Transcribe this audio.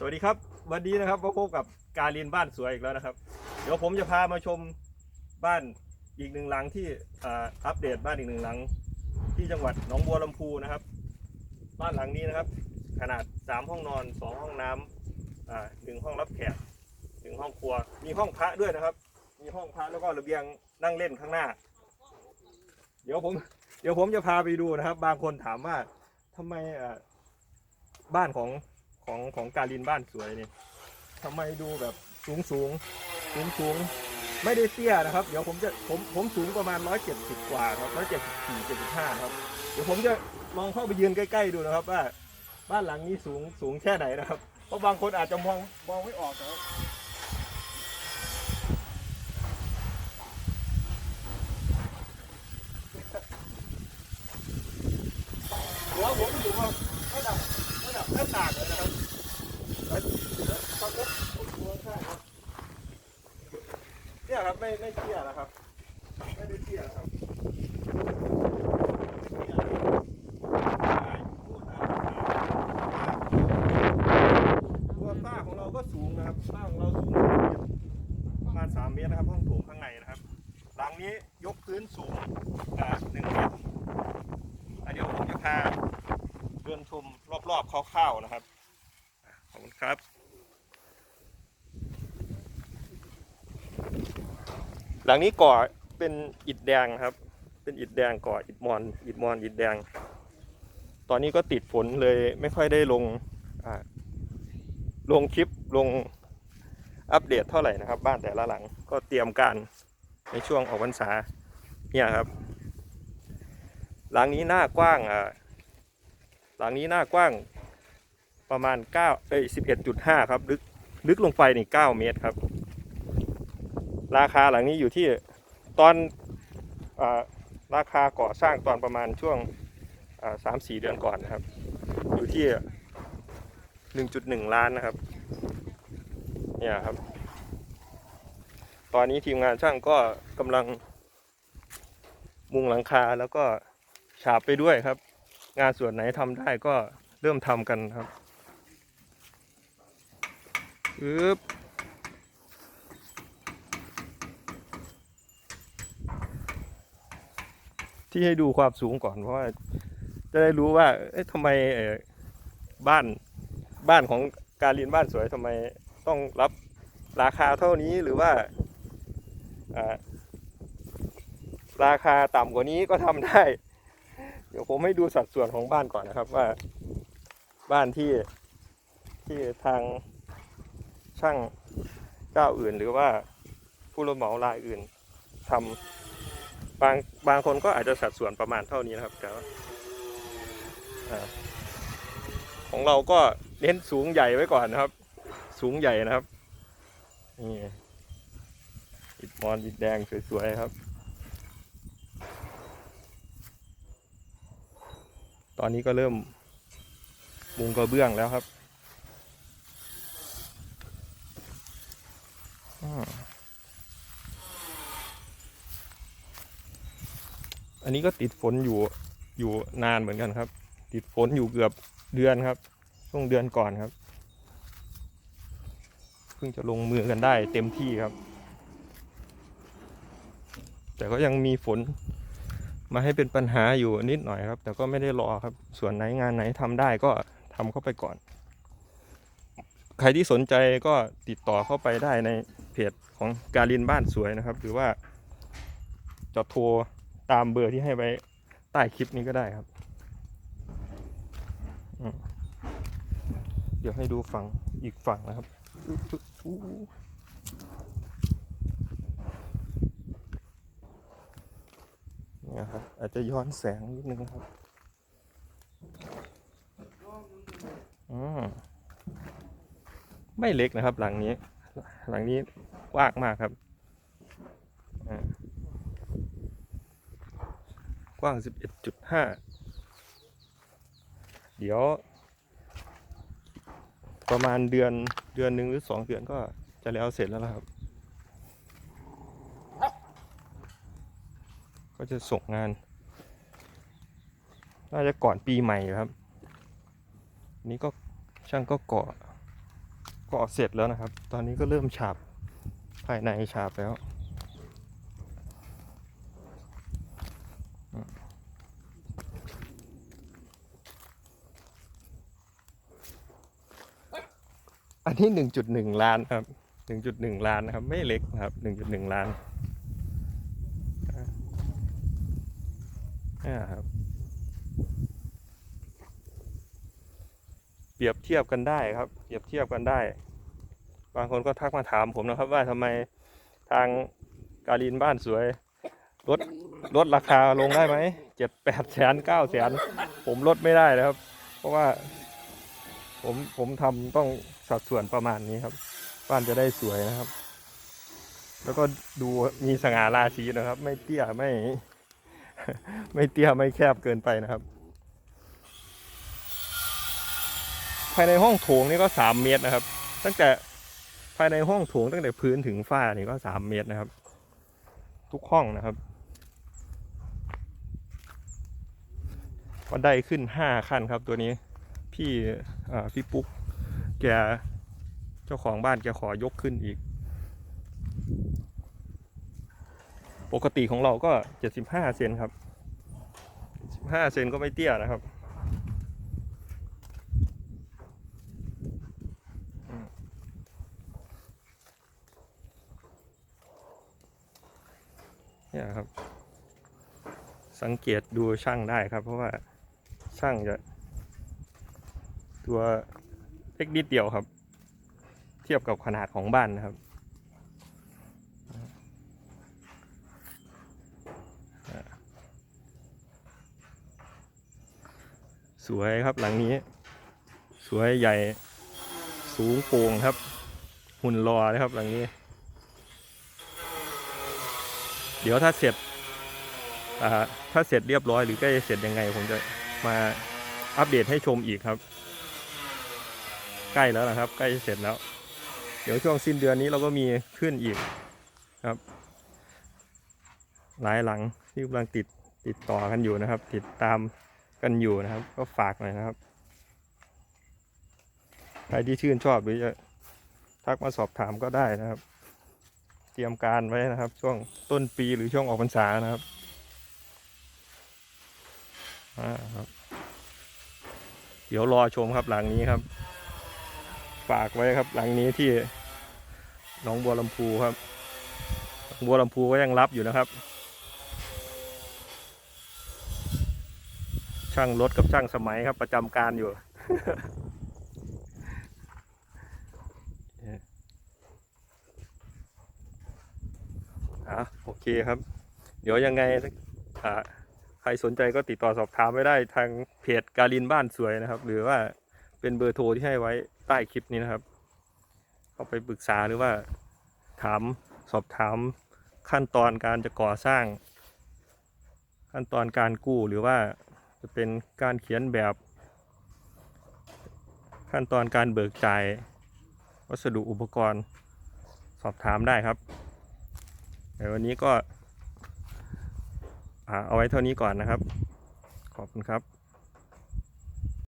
สวัสดีครับ วันนี้นะครับมาพบกับการเรียนบ้านสวยอีกแล้วนะครับ เดี๋ยวผมจะพามาชมบ้านอีกหนึ่งหลังที่อัปเดตบ้านอีกหนึ่งหลัง ที่จังหวัดหนองบัวลำพูนะครับ บ้านหลังนี้นะครับ ขนาด 3 ห้องนอน 2 ห้องน้ำอ่าหนึ่งห้องรับแขกหนึ่งห้องครัว มีห้องพระด้วยนะครับ มีห้องพระแล้วก็ระเบียงนั่งเล่นข้างหน้า เดี๋ยวผมเดี๋ยวผมจะพาไปดูนะครับ บางคนถามว่าทำไมอ่าบ้านของ ของของการลินบ้านสวยนี่ทำไมดูแบบสูงสูงสูงสูงไม่ได้เตี้ยนะครับ เดี๋ยวผมจะผมผมสูงประมาณ 170 กว่าครับ174 75ครับ เดี๋ยวผมจะลองเข้าไปยืนใกล้ ๆ ดูนะครับว่าบ้านหลังนี้สูงสูงแค่ไหนนะครับ เพราะบางคนอาจจะมองมองไม่ออกนะครับเดี๋ยวผมอยู่ว่าระดับระดับหน้าต่างเลยนะครับแล้วแล้วความรบตัวข้างครับเนี่ยครับ ไม่ไม่เตี้ยนะครับ ไม่ได้เตี้ยครับตัวฝ้าของเราก็สูงนะครับฝ้าของเราสูงประมาณ3เมตรนะครับห้องโถงข้างในนะครับ หลังนี้ยกพื้นสูงอ่าหนึ่งเมตรอะเดี๋ยวผมจะพาเดินชมรอบๆคร่าวๆนะครับขอบคุณครับ หลังนี้ก่อเป็นอิฐแดงครับ เป็นอิฐแดงก่ออิฐมอนอิฐมอนอิฐแดง ตอนนี้ก็ติดฝนเลยไม่ค่อยได้ลงลงคลิปลงอัปเดตเท่าไหร่นะครับ บ้านแต่ละหลังก็เตรียมการในช่วงออกพรรษาเนี่ยครับ หลังนี้หน้ากว้างอ่าหลังนี้หน้ากว้างประมาณ9เอ้ย11.5 ครับ ลึกลึกลงไปนี่9เมตรครับ ราคาหลังนี้อยู่ที่ตอนอราคาก่อสร้างตอนประมาณช่วงสามสี่เดือนก่อนนะครับ อยู่ที่หนึ่งจุดหนึ่งล้านนะครับ เนี่ยครับ ตอนนี้ทีมงานช่างก็กำลังมุงหลังคาแล้วก็ฉาบไปด้วยครับ งานส่วนไหนทำได้ก็เริ่มทำกันครับปึ๊บ ที่ให้ดูความสูงก่อนเพราะว่าจะได้รู้ว่า เอ๊ะทำไมเออบ้านบ้านของการเรียนบ้านสวยทำไมต้องรับราคาเท่านี้หรือว่าอ่าราคาต่ำกว่านี้ก็ทำได้ เดี๋ยวผมให้ดูสัดส่วนของบ้านก่อนนะครับว่า บ้านที่ที่ทางช่างเจ้าอื่นหรือว่าผู้รับเหมารายอื่นทำ บางบางคนก็อาจจะสัดส่วนประมาณเท่านี้นะครับแต่ว่าของเราก็เน้นสูงใหญ่ไว้ก่อนนะครับ สูงใหญ่นะครับนี่อิฐมอนอิฐแดงสวยๆครับ ตอนนี้ก็เริ่มมุงกระเบื้องแล้วครับอ่า อันนี้ก็ติดฝนอยู่อยู่นานเหมือนกันครับ ติดฝนอยู่เกือบเดือนครับ ช่วงเดือนก่อนครับ เพิ่งจะลงมือกันได้เต็มที่ครับ แต่ก็ยังมีฝนมาให้เป็นปัญหาอยู่นิดหน่อยครับ แต่ก็ไม่ได้รอครับ ส่วนไหนงานไหนทำได้ก็ทำเข้าไปก่อน ใครที่สนใจก็ติดต่อเข้าไปได้ในเพจของการินบ้านสวยนะครับ หรือว่าจะโทร ตามเบอร์ที่ให้ไว้ใต้คลิปนี้ก็ได้ครับ เดี๋ยวให้ดูฝั่งอีกฝั่งนะครับนี่ครับอาจจะย้อนแสงนิดนึงครับอไม่เล็กนะครับ หลังนี้ หลังนี้กว้างมากครับอ่า กว้าง 11.5 เดี๋ยว ประมาณเดือนเดือนหนึ่งหรือสองเดือนก็จะแล้วเสร็จแล้วครับ ก็จะส่งงาน น่าจะก่อนปีใหม่ครับ นี้ก็ช่างก็ก่อก่อเสร็จแล้วนะครับ ตอนนี้ก็เริ่มฉาบภายในฉาบแล้ว อันนี้หนึ่งจุดหนึ่งล้านครับหนึ่งจุดหนึ่งล้านนะครับ ไม่เล็กนะครับหนึ่งจุดหนึ่งล้านอ่าเนี่ครับ เปรียบเทียบกันได้ครับ เปรียบเทียบกันได้ บางคนก็ทักมาถามผมนะครับ ว่าทำไมทางการินบ้านสวยลดลดราคาลงได้ไหมเจ็ดแปดแสนเก้าแสนผมลดไม่ได้นะครับ เพราะว่า ผมผมทำต้องสัดส่วนประมาณนี้ครับ บ้านจะได้สวยนะครับ แล้วก็ดูมีสง่าราศีนะครับ ไม่เตี้ยไม่ ไม่เตี้ยไม่แคบเกินไปนะครับ ภายในห้องโถงนี่ก็สามเมตรนะครับ ตั้งแต่ภายในห้องโถงตั้งแต่พื้นถึงฝ้านี่ก็สามเมตรนะครับ ทุกห้องนะครับบันไดขึ้นห้าขั้นครับตัวนี้ พี่พี่ปุ๊กแกเจ้าของบ้านแกขอยกขึ้นอีก ปกติของเราก็เจ็ดสิบห้าเซนครับสิบห้าเซนก็ไม่เตี้ยนะครับเนี่ยครับ สังเกตดูช่างได้ครับ เพราะว่าช่างจะ ตัวเล็กนิดเดียวครับ เทียบกับขนาดของบ้านนะครับสวยครับหลังนี้ สวยใหญ่สูงโปร่งครับ หุ่นรอนะครับหลังนี้ เดี๋ยวถ้าเสร็จถ้าเสร็จเรียบร้อยหรือใกล้จะเสร็จยังไงผมจะมาอัปเดตให้ชมอีกครับ ใกล้แล้วนะครับ ใกล้จะเสร็จแล้ว เดี๋ยวช่วงสิ้นเดือนนี้เราก็มีขึ้นอีกครับ หลายหลังที่กำลังติดติดต่อกันอยู่นะครับ ติดตามกันอยู่นะครับ ก็ฝากหน่อยนะครับใครที่ชื่นชอบหรือจะทักมาสอบถามก็ได้นะครับ เตรียมการไว้นะครับ ช่วงต้นปีหรือช่วงออกพรรษานะครับอ่าครับเดี๋ยวรอชมครับหลังนี้ครับ ฝากไว้ครับ หลังนี้ที่หนองบัวลำพูครับหนองบัวลำพูก็ยังรับอยู่นะครับ ช่างรถกับช่างสมัยครับ ประจำการอยู่อะโอเคครับ เดี๋ยวยังไงอ่าใครสนใจก็ติดต่อสอบถามไว้ได้ทางเพจการินบ้านสวยนะครับ หรือว่า เป็นเบอร์โทรที่ให้ไว้ใต้คลิปนี้นะครับ เข้าไปปรึกษาหรือว่าถามสอบถามขั้นตอนการจะก่อสร้าง ขั้นตอนการกู้หรือว่าจะเป็นการเขียนแบบ ขั้นตอนการเบิกจ่ายวัสดุอุปกรณ์สอบถามได้ครับในวันนี้ก็เอาไว้เท่านี้ก่อนนะครับ ขอบคุณครับ